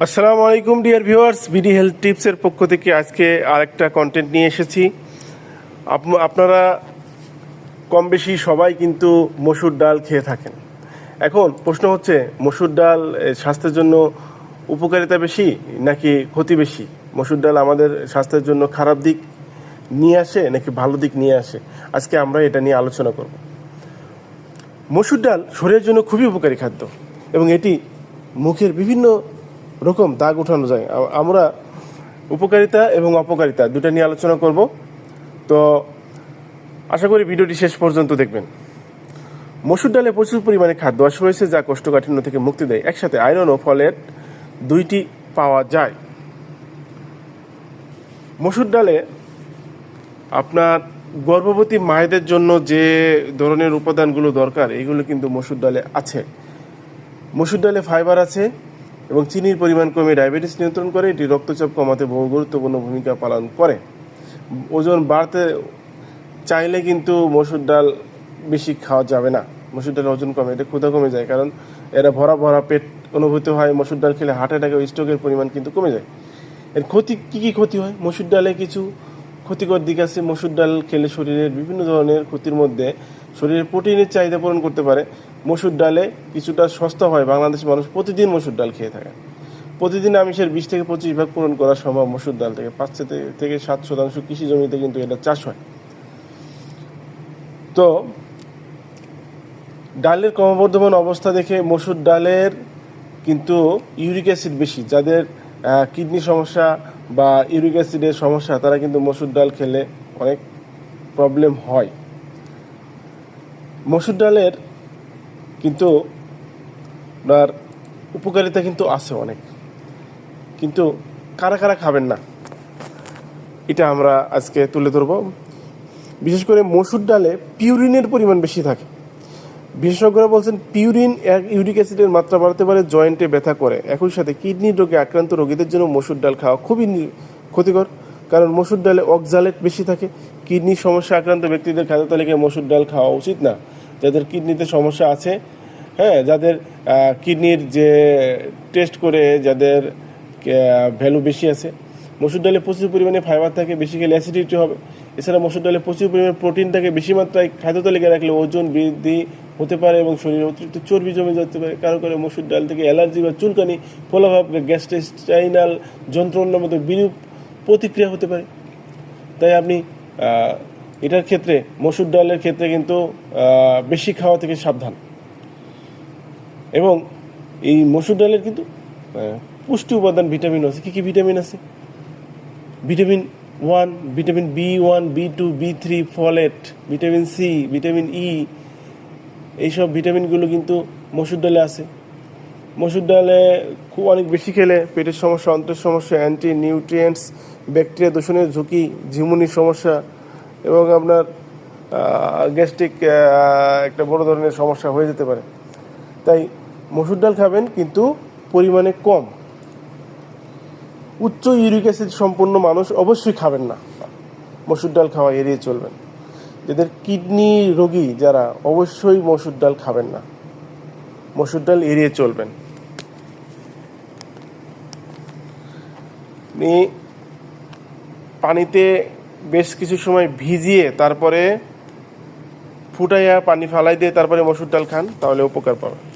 আসসালামু আলাইকুম, dear viewers. BD health টিপসের পক্ষ থেকে আজকে আরেকটা কন্টেন্ট নিয়ে এসেছি। আপ- আপনারা কম বেশি সবাই কিন্তু মসুর ডাল খেয়ে থাকেন। এখন প্রশ্ন হচ্ছে, মসুর ডাল স্বাস্থ্যের জন্য উপকারিতা বেশি নাকি ক্ষতি বেশি? মসুর ডাল আমাদের স্বাস্থ্যের জন্য খারাপ দিক নিয়ে আসে নাকি ভালো দিক নিয়ে আসে? আজকে আমরা এটা নিয়ে আলোচনা করব। মসুর ডাল শরীরের জন্য খুবই উপকারী খাদ্য এবং এটি মুখের বিভিন্ন রকম দাগ উঠানো যায়। আমরা উপকারিতা এবং অপকারিতা দুটা নিয়ে আলোচনা করব। তো আশা করি ভিডিওটি শেষ পর্যন্ত দেখবেন। মসুর ডালে প্রচুর পরিমাণে খাদ্যাংশ রয়েছে যা কোষ্ঠকাঠিন্য থেকে মুক্তি দেয়, একসাথে আয়রন ও ফলের দুইটি পাওয়া যায়। মসুর ডালে আপনার গর্ভবতী মায়েদের জন্য যে ধরনের উপাদানগুলো দরকার, এগুলো কিন্তু মসুর ডালে আছে। মসুর ডালে ফাইবার আছে এবং চিনির পরিমাণ কমে ডায়াবেটিস নিয়ন্ত্রণ করে, এটি রক্তচাপ কমাতে বহু গুরুত্বপূর্ণ ভূমিকা পালন করে। ওজন বাড়তে চাইলে কিন্তু মসুর ডাল বেশি খাওয়া যাবে না। মসুর ডালের ওজন কমে, এটা ক্ষুধা কমে যায়, কারণ এরা ভরা ভরা পেট অনুভূত হয়, মসুর ডাল খেলে হার্ট অ্যাটাক স্ট্রোকের পরিমাণ কিন্তু কমে যায়। এর ক্ষতি, কী কী ক্ষতি হয়? মসুর ডালে কিছু ক্ষতিকর দিক আছে। মসুর ডাল খেলে শরীরের বিভিন্ন ধরনের ক্ষতির মধ্যে শরীরের প্রোটিনের চাহিদা পূরণ করতে পারে। মসুর ডালে কিছুটা সস্তা হয়, বাংলাদেশের মানুষ প্রতিদিন মসুর ডাল খেয়ে থাকে। প্রতিদিন আমিষের বিশ থেকে পঁচিশ ভাগ পূরণ করা সম্ভব মসুর ডাল থেকে। পাঁচ থেকে- সাত শতাংশ কৃষি জমিতে কিন্তু এটা চাষ হয়। তো, ডালের ক্রমবর্ধমান অবস্থা দেখে মসুর ডালের কিন্তু ইউরিক অ্যাসিড বেশি। যাদের কিডনি সমস্যা বা ইউরিক অ্যাসিডের সমস্যা, তারা কিন্তু মসুর ডাল খেলে অনেক প্রবলেম হয়। মসুর ডালের কিন্তু আপনার উপকারিতা কিন্তু আছে অনেক। কিন্তু কারা কারা খাবেন না? এটা আমরা আজকে তুলে ধরবো। বিশেষ করে মসুর ডালে পিউরিনের পরিমাণ বেশি থাকে। বিশেষজ্ঞরা বলছেন পিউরিন এক ইউরিক অ্যাসিডের মাত্রা বাড়তে পারে, জয়েন্টে ব্যথা করে। একই সাথে কিডনির রোগে আক্রান্ত রোগীদের জন্য মসুর ডাল খাওয়া খুবই ক্ষতিকর। কারণ মসুর ডালে অক্সালেট বেশি থাকে। কিডনির সমস্যা আক্রান্ত ব্যক্তিদের খাদ্য তালিকায় মসুর ডাল খাওয়া উচিত না। যাদের কিডনিতে সমস্যা আছে হ্যাঁ যাদের কিডনির যে টেস্ট করে যাদের ভ্যালু বেশি আছে। মসুর ডালে প্রচুর পরিমাণে ফাইবার থাকে, বেশি খেলে অ্যাসিডিটি হবে। এছাড়া মসুর ডালে প্রচুর পরিমাণে প্রোটিন থাকে, বেশি মাত্রায় খাদ্য তালিকায় রাখলে ওজন বৃদ্ধি হতে পারে এবং শরীরে অতিরিক্ত চর্বি জমে যেতে পারে। কারও কারও মসুর ডাল থেকে অ্যালার্জি বা চুলকানি, ফলাভাব গ্যাস্ট্রাইনাল যন্ত্রণার মতো বিরূপ প্রতিক্রিয়া হতে পারে। তাই আপনি এটার ক্ষেত্রে, মসুর ডালের ক্ষেত্রে কিন্তু বেশি খাওয়া থেকে সাবধান। এবং এই মসুর ডালের কিন্তু পুষ্টি উপাদান ভিটামিন আছে। কী কী ভিটামিন আছে? Vitamin one, vitamin B one, B two, B three, folate, vitamin C, vitamin E, এইসব ভিটামিনগুলো কিন্তু মসুর ডালে আছে। মসুর ডালে খুব অনেক বেশি খেলে পেটের সমস্যা, অন্ত্রের সমস্যা অ্যান্টি নিউট্রিয়েন্টস ব্যাকটেরিয়া দূষণের ঝুঁকি, ঝিমুনির সমস্যা এবং আপনার গ্যাস্ট্রিক একটা বড় ধরনের সমস্যা হয়ে যেতে পারে। তাই মসুর ডাল খাবেন কিন্তু পরিমাণে কম। উচ্চ ইউরিক অ্যাসিড সম্পন্ন মানুষ অবশ্যই খাবেন না। মসুর ডাল খাওয়া এড়িয়ে চলবেন। যাদের কিডনি রোগী যারা, অবশ্যই মসুর ডাল খাবেন না। মসুর ডাল এড়িয়ে চলবেন। আপনি পানিতে বেশ কিছু সময় ভিজিয়ে তারপরে ফুটাইয়া পানি ফালাই দিয়ে তারপরে মসুর ডাল খান, তাহলে উপকার পাবেন।